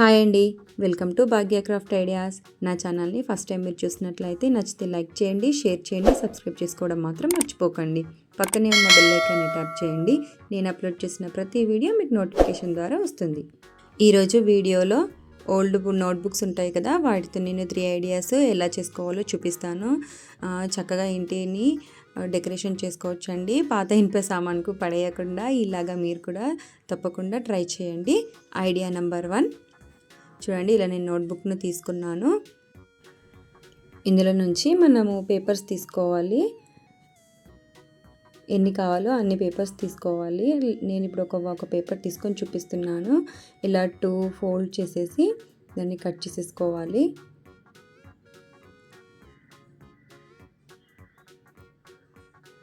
Hi అండి. Welcome to Bhagya craft ideas. నా ఛానల్ని ఫస్ట్ టైం మీరు చూసినట్లయితే నచ్చితే లైక్ చేయండి షేర్ చేయండి సబ్స్క్రైబ్ చేసుకోవడం మాత్రం మర్చిపోకండి. పక్కనే ఉన్న బెల్ ఐకాన్ని ట్యాప్ చేయండి. నేను అప్లోడ్ చేసిన ప్రతి వీడియో మీకు నోటిఫికేషన్ ద్వారా వస్తుంది. ఈరోజు వీడియోలో ఓల్డ్ నోట్బుక్స్ ఉంటాయి కదా వాటితో నేను త్రీ ఐడియాస్ ఎలా చేసుకోవాలో చూపిస్తాను. చక్కగా ఇంటిని డెకరేషన్ చేసుకోవచ్చండి. పాత ఇనుప సామాన్కు పడేయకుండా ఇలాగా మీరు కూడా తప్పకుండా ట్రై చేయండి. Idea number one. చూడండి ఇలా నేను నోట్బుక్ను తీసుకున్నాను. ఇందులో నుంచి మనము పేపర్స్ తీసుకోవాలి. ఎన్ని కావాలో అన్ని పేపర్స్ తీసుకోవాలి. నేను ఇప్పుడు ఒక ఒక పేపర్ తీసుకొని చూపిస్తున్నాను. ఇలా టూ ఫోల్డ్ చేసేసి దాన్ని కట్ చేసేసుకోవాలి.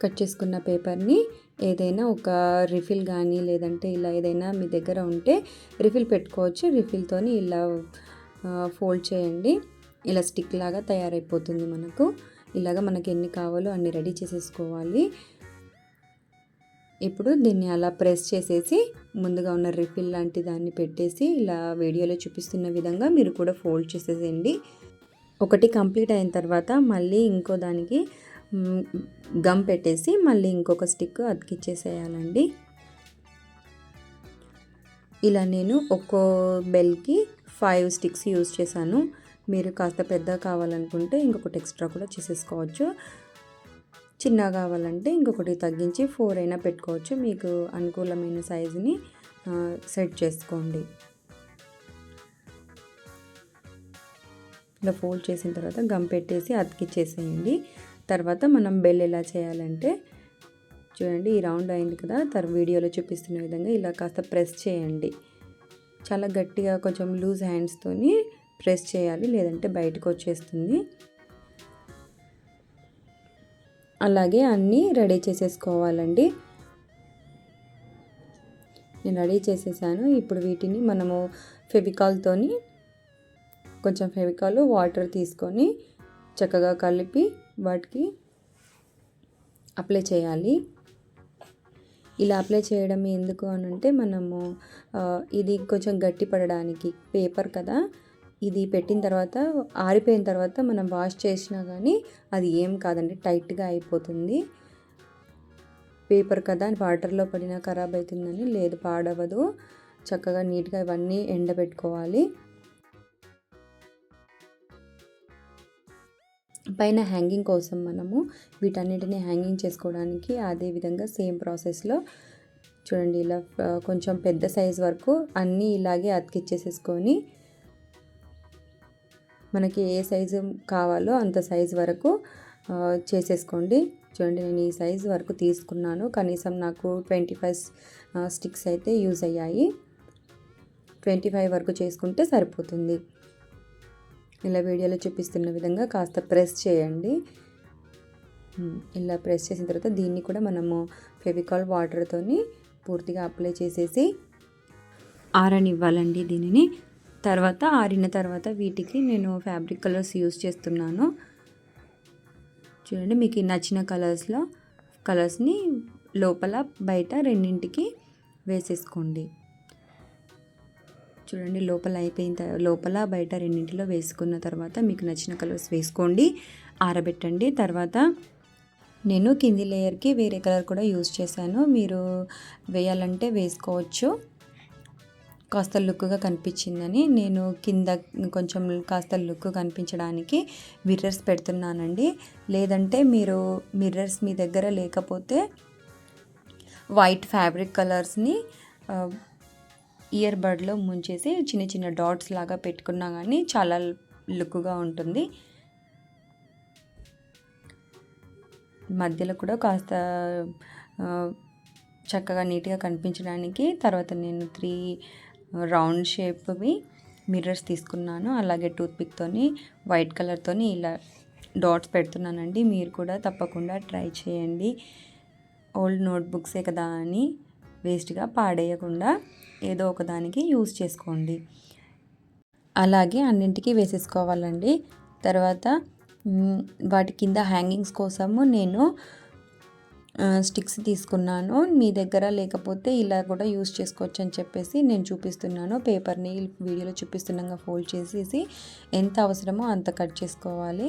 కట్ చేసుకున్న పేపర్ని ఏదైనా ఒక రిఫిల్ కానీ లేదంటే ఇలా ఏదైనా మీ దగ్గర ఉంటే రిఫిల్ పెట్టుకోవచ్చు. రిఫిల్తోని ఇలా ఫోల్డ్ చేయండి. ఇలా స్టిక్ లాగా తయారైపోతుంది మనకు. ఇలాగ మనకి ఎన్ని కావాలో అన్ని రెడీ చేసేసుకోవాలి. ఇప్పుడు దీన్ని అలా ప్రెస్ చేసేసి ముందుగా ఉన్న రిఫిల్ లాంటి దాన్ని పెట్టేసి ఇలా వీడియోలో చూపిస్తున్న విధంగా మీరు కూడా ఫోల్డ్ చేసేసేయండి. ఒకటి కంప్లీట్ అయిన తర్వాత మళ్ళీ ఇంకో దానికి గమ్ పెట్టేసి మళ్ళీ ఇంకొక స్టిక్ అతికిచ్చేసేయాలండి. ఇలా నేను ఒక్కో బెల్కి ఫైవ్ స్టిక్స్ యూజ్ చేశాను. మీరు కాస్త పెద్ద కావాలనుకుంటే ఇంకొకటి ఎక్స్ట్రా కూడా చేసేసుకోవచ్చు. చిన్న కావాలంటే ఇంకొకటి తగ్గించి ఫోర్ అయినా పెట్టుకోవచ్చు. మీకు అనుకూలమైన సైజుని సెట్ చేసుకోండి. ఇలా ఫోల్డ్ చేసిన తర్వాత గమ్ పెట్టేసి అతికిచ్చేసేయండి. తర్వాత మనం బెల్ ఎలా చేయాలంటే చూడండి ఈ రౌండ్ అయింది కదా తర్వాత వీడియోలో చూపిస్తున్న విధంగా ఇలా కాస్త ప్రెస్ చేయండి. చాలా గట్టిగా కొంచెం లూజ్ హ్యాండ్స్తోని ప్రెస్ చేయాలి లేదంటే బయటకు వచ్చేస్తుంది. అలాగే అన్నీ రెడీ చేసేసుకోవాలండి. నేను రెడీ చేసేసాను. ఇప్పుడు వీటిని మనము ఫెవికాల్తోని కొంచెం ఫెవికాల్ వాటర్ తీసుకొని చక్కగా కలిపి వాటికి అప్లై చేయాలి. ఇలా అప్లై చేయడం ఎందుకు అని అంటే మనము ఇది కొంచెం గట్టి పడడానికి పేపర్ కదా ఇది పెట్టిన తర్వాత ఆరిపోయిన తర్వాత మనం వాష్ చేసినా కానీ అది ఏం కాదండి టైట్గా అయిపోతుంది. పేపర్ కదా వాటర్లో పడినా ఖరాబ్ అవుతుందని లేదు పాడవదు. చక్కగా నీట్గా ఇవన్నీ ఎండబెట్టుకోవాలి. పైన హ్యాంగింగ్ కోసం మనము వీటన్నిటిని హ్యాంగింగ్ చేసుకోవడానికి అదే విధంగా సేమ్ ప్రాసెస్లో చూడండి ఇలా కొంచెం పెద్ద సైజ్ వరకు అన్నీ ఇలాగే అతికిచ్చేసేసుకొని మనకి ఏ సైజు కావాలో అంత సైజు వరకు చేసేసుకోండి. చూడండి నేను ఈ సైజ్ వరకు తీసుకున్నాను. కనీసం నాకు ట్వంటీ ఫైవ్ స్టిక్స్ అయితే యూజ్ అయ్యాయి. ట్వంటీ ఫైవ్ వరకు చేసుకుంటే సరిపోతుంది. ఇలా వీడియోలో చూపిస్తున్న విధంగా కాస్త ప్రెస్ చేయండి. ఇలా ప్రెస్ చేసిన తర్వాత దీన్ని కూడా మనము ఫెవికాల్ వాటర్తోని పూర్తిగా అప్లై చేసేసి ఆరనివ్వాలండి దీనిని. తర్వాత ఆరిన తర్వాత వీటికి నేను ఫ్యాబ్రిక్ కలర్స్ యూస్ చేస్తున్నాను. చూడండి మీకు నచ్చిన కలర్స్లో కలర్స్ని లోపల బయట రెండింటికి వేసేసుకోండి. చూడండి లోపల అయిపోయిన లోపల బయట రెండింటిలో వేసుకున్న తర్వాత మీకు నచ్చిన కలర్స్ వేసుకోండి ఆరబెట్టండి. తర్వాత నేను కింది లేయర్కి వేరే కలర్ కూడా యూజ్ చేశాను. మీరు వేయాలంటే వేసుకోవచ్చు. కాస్త లుక్గా కనిపించిందని నేను కింద కొంచెం కాస్త లుక్ కనిపించడానికి మిర్రర్స్ పెడుతున్నానండి. లేదంటే మీరు మిర్రర్స్ మీ దగ్గర లేకపోతే వైట్ ఫ్యాబ్రిక్ కలర్స్ని ఇయర్ బడ్లో ముంచేసి చిన్న చిన్న డాట్స్ లాగా పెట్టుకున్నా కానీ చాలా లుక్గా ఉంటుంది. మధ్యలో కూడా కాస్త చక్కగా నీట్గా కనిపించడానికి తర్వాత నేను త్రీ రౌండ్ షేప్వి మిర్రర్స్ తీసుకున్నాను. అలాగే టూత్పిక్తోని వైట్ కలర్తోని ఇలా డాట్స్ పెడుతున్నానండి. మీరు కూడా తప్పకుండా ట్రై చేయండి. ఓల్డ్ నోట్బుక్సే కదా అని. వేస్ట్గా పాడేయకుండా ఏదో ఒక దానికి యూస్ చేసుకోండి. అలాగే అన్నింటికి వేసేసుకోవాలండి. తర్వాత వాటి కింద హ్యాంగింగ్స్ కోసము నేను స్టిక్స్ తీసుకున్నాను. మీ దగ్గర లేకపోతే ఇలా కూడా యూస్ చేసుకోవచ్చు అని చెప్పేసి నేను చూపిస్తున్నాను. పేపర్ని వీడియోలో చూపిస్తున్నాగా ఫోల్డ్ చేసేసి ఎంత అవసరమో అంత కట్ చేసుకోవాలి.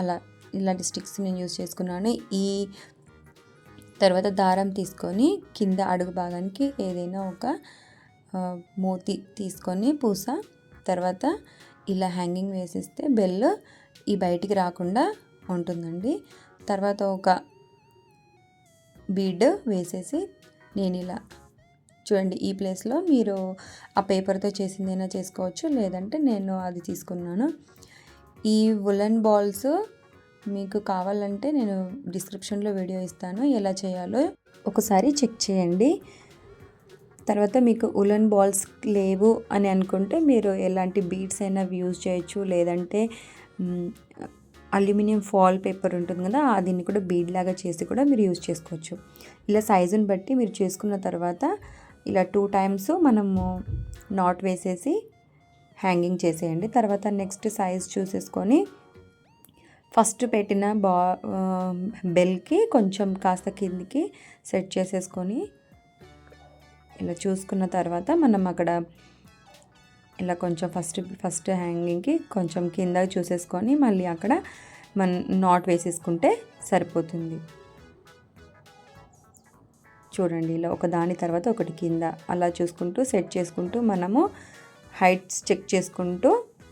అలా ఇలాంటి స్టిక్స్ నేను యూస్ చేసుకున్నాను. ఈ తర్వాత దారం తీసుకొని కింద అడుగు భాగానికి ఏదైనా ఒక మూతి తీసుకొని పూస తర్వాత ఇలా హ్యాంగింగ్ వేసేస్తే బెల్ ఈ బయటికి రాకుండా ఉంటుందండి. తర్వాత ఒక బీడ్ వేసేసి నేను ఇలా చూడండి ఈ ప్లేస్లో మీరు ఆ పేపర్తో చేసిందైనా చేసుకోవచ్చు లేదంటే నేను అది తీసుకున్నాను. ఈ వులన్ బాల్స్ మీకు కావాలంటే నేను డిస్క్రిప్షన్లో వీడియో ఇస్తాను. ఎలా చేయాలో ఒకసారి చెక్ చేయండి. తర్వాత మీకు ఉలన్ బాల్స్ లేవు అని అనుకుంటే మీరు ఎలాంటి బీడ్స్ అయినా యూజ్ చేయొచ్చు. లేదంటే అల్యూమినియం ఫాల్ పేపర్ ఉంటుంది కదా దీన్ని కూడా బీడ్ లాగా చేసి కూడా మీరు యూజ్ చేసుకోవచ్చు. ఇలా సైజుని బట్టి మీరు చేసుకున్న తర్వాత ఇలా టూ టైమ్స్ మనము నాట్ వేసేసి హ్యాంగింగ్ చేసేయండి. తర్వాత నెక్స్ట్ సైజ్ చూసేసుకొని ఫస్ట్ పెట్టిన బా బెల్కి కొంచెం కాస్త కిందికి సెట్ చేసేసుకొని ఇలా చూసుకున్న తర్వాత మనం అక్కడ ఇలా కొంచెం ఫస్ట్ ఫస్ట్ హ్యాంగింగ్కి కొంచెం కింద చూసేసుకొని మళ్ళీ అక్కడ మన నాట్ వేసేసుకుంటే సరిపోతుంది. చూడండి ఇలా ఒక దాని తర్వాత ఒకటి కింద అలా చూసుకుంటూ సెట్ చేసుకుంటూ మనము హైట్స్ చెక్ చేసుకుంటూ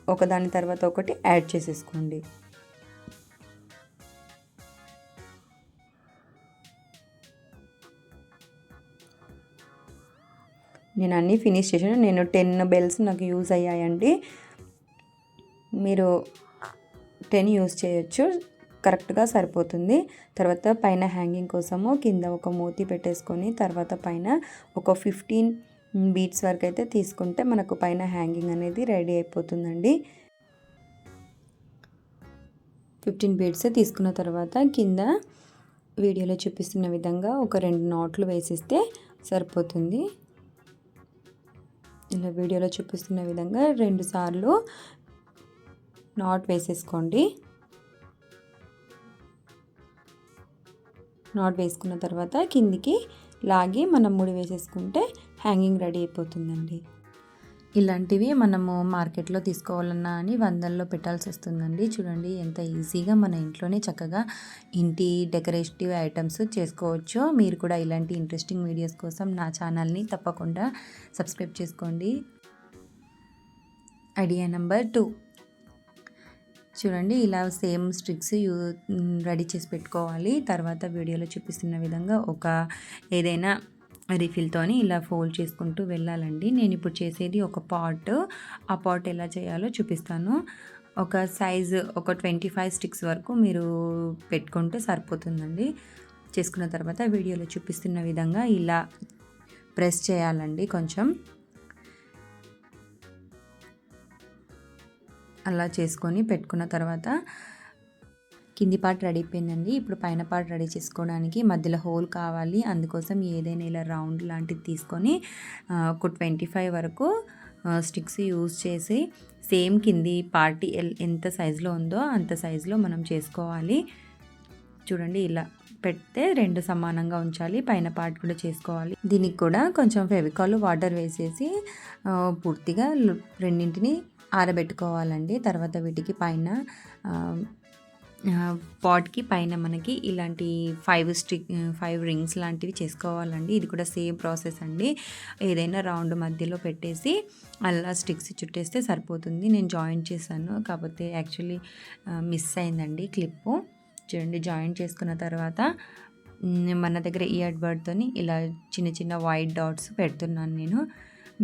ఒకదాని తర్వాత ఒకటి యాడ్ చేసేసుకోండి. నేను అన్నీ ఫినిష్ చేశాను. నేను టెన్ బెల్స్ నాకు యూజ్ అయ్యాయండి. మీరు టెన్ యూజ్ చేయొచ్చు. కరెక్ట్గా సరిపోతుంది. తర్వాత పైన హ్యాంగింగ్ కోసము కింద ఒక మూతి పెట్టేసుకొని తర్వాత పైన ఒక ఫిఫ్టీన్ బీట్స్ వరకు అయితే తీసుకుంటే మనకు పైన హ్యాంగింగ్ అనేది రెడీ అయిపోతుందండి. ఫిఫ్టీన్ బీట్స్ తీసుకున్న తర్వాత కింద వీడియోలో చూపిస్తున్న విధంగా ఒక రెండు నాట్లు వేసిస్తే సరిపోతుంది. ఇలా వీడియోలో చూపిస్తున్న విధంగా రెండు సార్లు నాట్ వేసేసుకోండి. నాట్ వేసుకున్న తర్వాత కిందికి లాగి మనం ముడి వేసేసుకుంటే హ్యాంగింగ్ రెడీ అయిపోతుందండి. ఇలాంటివి మనము మార్కెట్లో తీసుకోవాలన్నా అని వందల్లో పెట్టాల్సి వస్తుందండి చూడండి ఎంత ఈజీగా మన ఇంట్లోనే చక్కగా ఇంటి డెకరేటివ్ ఐటమ్స్ చేసుకోవచ్చు. మీరు కూడా ఇలాంటి ఇంట్రెస్టింగ్ వీడియోస్ కోసం నా ఛానల్ని తప్పకుండా సబ్స్క్రైబ్ చేసుకోండి. Idea number two. చూడండి ఇలా సేమ్ స్ట్రిక్స్ యూ రెడీ చేసి పెట్టుకోవాలి. తర్వాత వీడియోలో చూపిస్తున్న విధంగా ఒక ఏదైనా రిఫిల్తోని ఇలా ఫోల్డ్ చేసుకుంటూ వెళ్ళాలండి. నేను ఇప్పుడు చేసేది ఒక పాట్. ఆ పాట్ ఎలా చేయాలో చూపిస్తాను. ఒక సైజు ఒక ట్వంటీ ఫైవ్ స్టిక్స్ వరకు మీరు పెట్టుకుంటే సరిపోతుందండి. చేసుకున్న తర్వాత వీడియోలో చూపిస్తున్న విధంగా ఇలా ప్రెస్ చేయాలండి కొంచెం. అలా చేసుకొని పెట్టుకున్న తర్వాత కింది పార్ట్ రెడీ అయిపోయిందండి. ఇప్పుడు పైన పార్ట్ రెడీ చేసుకోవడానికి మధ్యలో హోల్ కావాలి. అందుకోసం ఏదైనా ఇలా రౌండ్ లాంటిది తీసుకొని ఒక ట్వంటీ ఫైవ్ వరకు స్టిక్స్ యూజ్ చేసి సేమ్ కింది పార్ట్ ఎంత సైజులో ఉందో అంత సైజులో మనం చేసుకోవాలి. చూడండి ఇలా పెడితే రెండు సమానంగా ఉంచాలి. పైన పార్ట్ కూడా చేసుకోవాలి. దీనికి కూడా కొంచెం ఫెవికాల్ వాటర్ వేసేసి పూర్తిగా రెండింటిని ఆరబెట్టుకోవాలండి. తర్వాత వీటికి పైన పాట్కి పైన మనకి ఇలాంటి ఫైవ్ స్టిక్ ఫైవ్ రింగ్స్ లాంటివి చేసుకోవాలండి. ఇది కూడా సేమ్ ప్రాసెస్ అండి. ఏదైనా రౌండ్ మధ్యలో పెట్టేసి అలా స్టిక్స్ చుట్టేస్తే సరిపోతుంది. నేను జాయిన్ చేశాను. కాకపోతే యాక్చువల్లీ మిస్ అయిందండి క్లిప్పు. చూడండి జాయిన్ చేసుకున్న తర్వాత మన దగ్గర ఇయర్ బర్డ్తోని ఇలా చిన్న చిన్న వైట్ డాట్స్ పెడుతున్నాను నేను.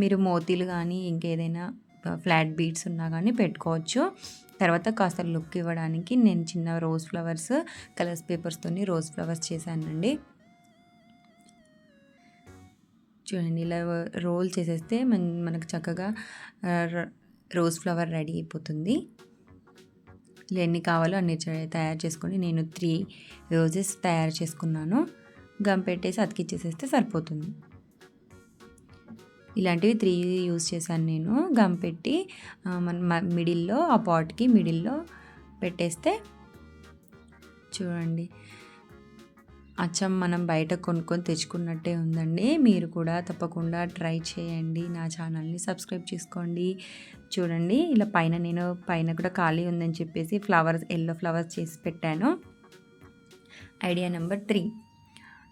మీరు మోతీలు కానీ ఇంకేదైనా ఫ్లాట్ బీడ్స్ ఉన్నా కానీ పెట్టుకోవచ్చు. తర్వాత కాస్త లుక్ ఇవ్వడానికి నేను చిన్న రోజ్ ఫ్లవర్స్ కలర్స్ పేపర్స్తో రోజ్ ఫ్లవర్స్ చేశానండి. చూడండి ఇలా రోల్ చేసేస్తే మన మనకు చక్కగా రోజ్ ఫ్లవర్ రెడీ అయిపోతుంది. ఇలా ఎన్ని కావాలో అన్ని తయారు చేసుకొని నేను త్రీ రోజెస్ తయారు చేసుకున్నాను. గమ్ పెట్టేసి అతికిచ్చేసేస్తే సరిపోతుంది. ఇలాంటివి త్రీ యూస్ చేశాను నేను. గమ్ పెట్టి మన మిడిల్లో ఆ పాట్కి మిడిల్లో పెట్టేస్తే చూడండి. అచ్చం మనం బయట కొనుక్కొని తెచ్చుకున్నట్టే ఉందండి. మీరు కూడా తప్పకుండా ట్రై చేయండి. నా ఛానల్ని సబ్స్క్రైబ్ చేసుకోండి. చూడండి ఇలా పైన నేను పైన కూడా ఖాళీ ఉందని చెప్పేసి ఫ్లవర్స్ ఎల్లో ఫ్లవర్స్ చేసి పెట్టాను. Idea number three.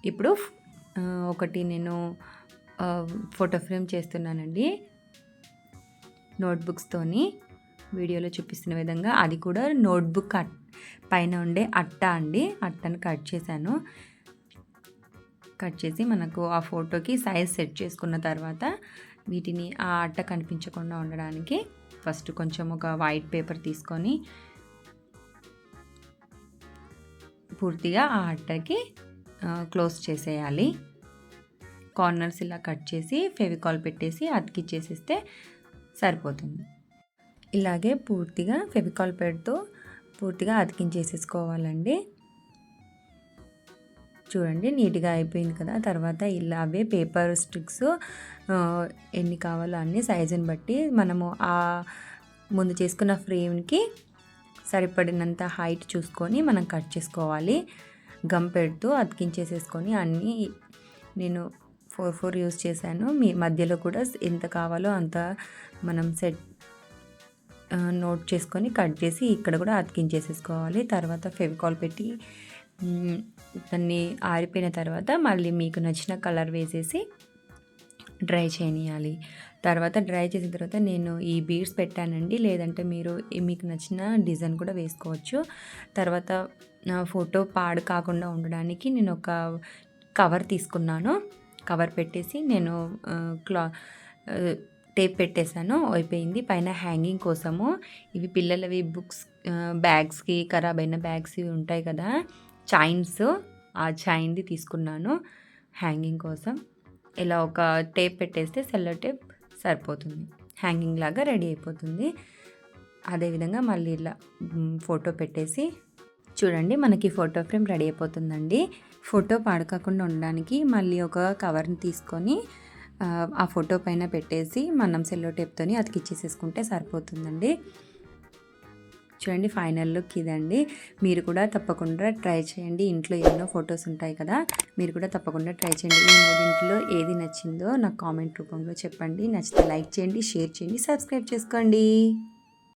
ఇప్పుడు ఒకటి నేను ఫోటో ఫ్రేమ్ చేస్తున్నానండి. నోట్బుక్స్తోని వీడియోలో చూపిస్తున్న విధంగా అది కూడా నోట్బుక్ అట్ పైన ఉండే అట్ట అండి. అట్టను కట్ చేశాను. కట్ చేసి మనకు ఆ ఫోటోకి సైజ్ సెట్ చేసుకున్న తర్వాత వీటిని ఆ అట్ట కనిపించకుండా ఉండడానికి ఫస్ట్ కొంచెం ఒక వైట్ పేపర్ తీసుకొని పూర్తిగా ఆ అట్టకి క్లోజ్ చేసేయాలి. కార్నర్స్ ఇలా కట్ చేసి ఫెవికాల్ పెట్టేసి అతికిచ్చేసేస్తే సరిపోతుంది. ఇలాగే పూర్తిగా ఫెవికాల్ పెడుతూ పూర్తిగా అతికించేసేసుకోవాలండి. చూడండి నీట్గా అయిపోయింది కదా. తర్వాత ఇలా అవే పేపర్ స్టిక్స్ ఎన్ని కావాలో అన్ని సైజుని బట్టి మనము ఆ ముందు చేసుకున్న ఫ్రేమ్కి సరిపడినంత హైట్ చూసుకొని మనం కట్ చేసుకోవాలి. గమ్ పెడుతూ అతికించేసేసుకొని అన్నీ నేను ఫోర్ ఫోర్ యూస్ చేశాను. మీ మధ్యలో కూడా ఎంత కావాలో అంత మనం సెట్ నోట్ చేసుకొని కట్ చేసి ఇక్కడ కూడా అతికించేసేసుకోవాలి. తర్వాత ఫెవికాల్ పెట్టి దాన్ని ఆరిపోయిన తర్వాత మళ్ళీ మీకు నచ్చిన కలర్ వేసేసి డ్రై చేయనియాలి. తర్వాత డ్రై చేసిన తర్వాత నేను ఈ బీడ్స్ పెట్టానండి. లేదంటే మీరు మీకు నచ్చిన డిజైన్ కూడా వేసుకోవచ్చు. తర్వాత నా ఫోటో పాడు కాకుండా ఉండడానికి నేను ఒక కవర్ తీసుకున్నాను. కవర్ పెట్టేసి నేను క్లా టేప్ పెట్టేశాను. అయిపోయింది. పైన హ్యాంగింగ్ కోసము. ఇవి పిల్లలవి బుక్స్ బ్యాగ్స్కి ఖరాబ్ అయిన బ్యాగ్స్ ఇవి ఉంటాయి కదా చైన్స్ ఆ చైన్ది తీసుకున్నాను హ్యాంగింగ్ కోసం. ఇలా ఒక టేప్ పెట్టేస్తే సెల్లో టేప్ సరిపోతుంది. హ్యాంగింగ్ లాగా రెడీ అయిపోతుంది. అదేవిధంగా మళ్ళీ ఇలా ఫోటో పెట్టేసి చూడండి మనకి ఫోటో ఫ్రేమ్ రెడీ అయిపోతుందండి. ఫోటో పాడకాకుండా ఉండడానికి మళ్ళీ ఒక కవర్ని తీసుకొని ఆ, ఫోటో పైన పెట్టేసి మనం సెల్లో టేప్తోని అతికిచ్చేసేసుకుంటే సరిపోతుందండి. చూడండి ఫైనల్ లుక్ ఇదండి. మీరు కూడా తప్పకుండా ట్రై చేయండి. ఇంట్లో ఎన్నో ఫొటోస్ ఉంటాయి కదా మీరు కూడా తప్పకుండా ట్రై చేయండి. ఈ మూడింటిలో ఏది నచ్చిందో నాకు కామెంట్ రూపంలో చెప్పండి. నచ్చితే లైక్ చేయండి షేర్ చేయండి సబ్స్క్రైబ్ చేసుకోండి.